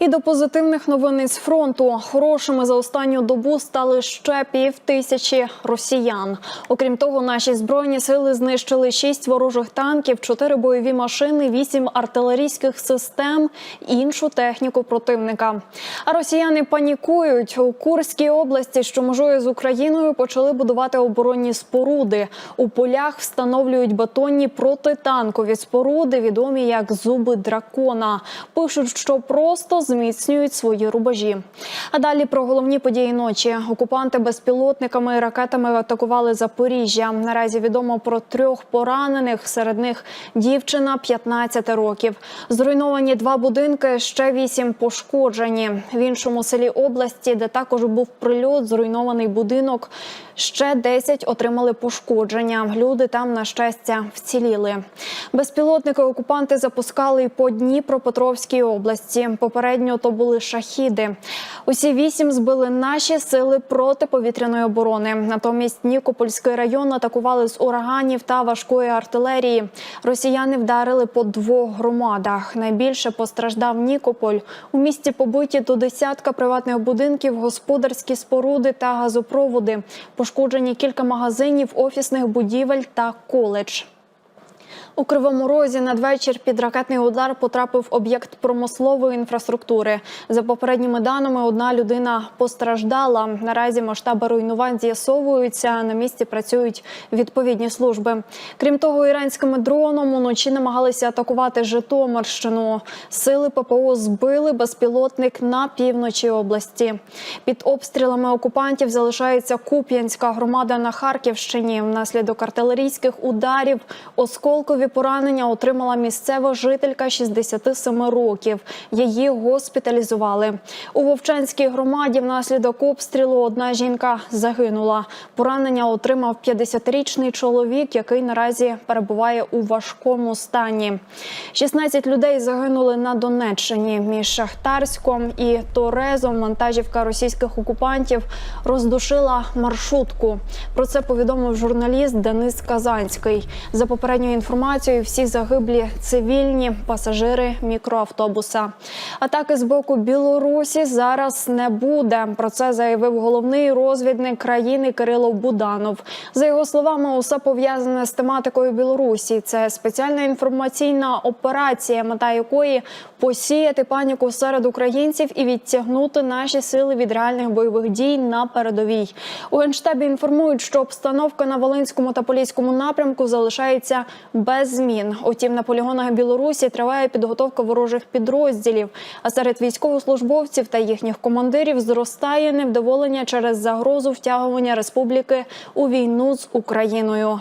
І до позитивних новин із фронту хорошими за останню добу стали ще пів тисячі росіян. Окрім того, наші збройні сили знищили шість ворожих танків, чотири бойові машини, вісім артилерійських систем, іншу техніку противника. А росіяни панікують у Курській області, що межує з Україною, почали будувати оборонні споруди. У полях встановлюють бетонні протитанкові споруди, відомі як зуби дракона. Пишуть, що просто зміцнюють свої рубежі. А далі про головні події ночі. Окупанти безпілотниками і ракетами атакували Запоріжжя. Наразі відомо про трьох поранених. Серед них дівчина 15 років. Зруйновані два будинки, ще вісім пошкоджені. В іншому селі області, де також був прильот, зруйнований будинок. Ще 10 отримали пошкодження. Люди там, на щастя, вціліли. Безпілотники окупанти запускали і по Дніпропетровській області. Попередньо то були шахіди. Усі вісім збили наші сили протиповітряної оборони. Натомість Нікопольський район атакували з ураганів та важкої артилерії. Росіяни вдарили по двох громадах. Найбільше постраждав Нікополь. У місті побиті до десятка приватних будинків, господарські споруди та газопроводи. Пошкоджені кілька магазинів, офісних будівель та коледж. У Кривому Розі надвечір під ракетний удар потрапив об'єкт промислової інфраструктури. За попередніми даними, одна людина постраждала. Наразі масштаби руйнувань з'ясовуються. На місці працюють відповідні служби. Крім того, іранськими дроном уночі намагалися атакувати Житомирщину. Сили ППО збили безпілотник на півночі області. Під обстрілами окупантів залишається Куп'янська громада на Харківщині. Внаслідок артилерійських ударів осколкові поранення отримала місцева жителька 67 років. Її госпіталізували. У Вовчанській громаді внаслідок обстрілу одна жінка загинула. Поранення отримав 50-річний чоловік, який наразі перебуває у важкому стані. 16 людей загинули на Донеччині. Між Шахтарськом і Торезом вантажівка російських окупантів роздушила маршрутку. Про це повідомив журналіст Денис Казанський. За попередньою інформацією, всі загиблі цивільні пасажири мікроавтобуса. Атаки з боку Білорусі зараз не буде. Про це заявив головний розвідник країни Кирило Буданов. За його словами, усе пов'язане з тематикою Білорусі. Це спеціальна інформаційна операція, мета якої посіяти паніку серед українців і відтягнути наші сили від реальних бойових дій на передовій. У генштабі інформують, що обстановка на Волинському та Поліському напрямку залишається без змін. Утім, на полігонах Білорусі триває підготовка ворожих підрозділів. А серед військовослужбовців та їхніх командирів зростає невдоволення через загрозу втягування республіки у війну з Україною.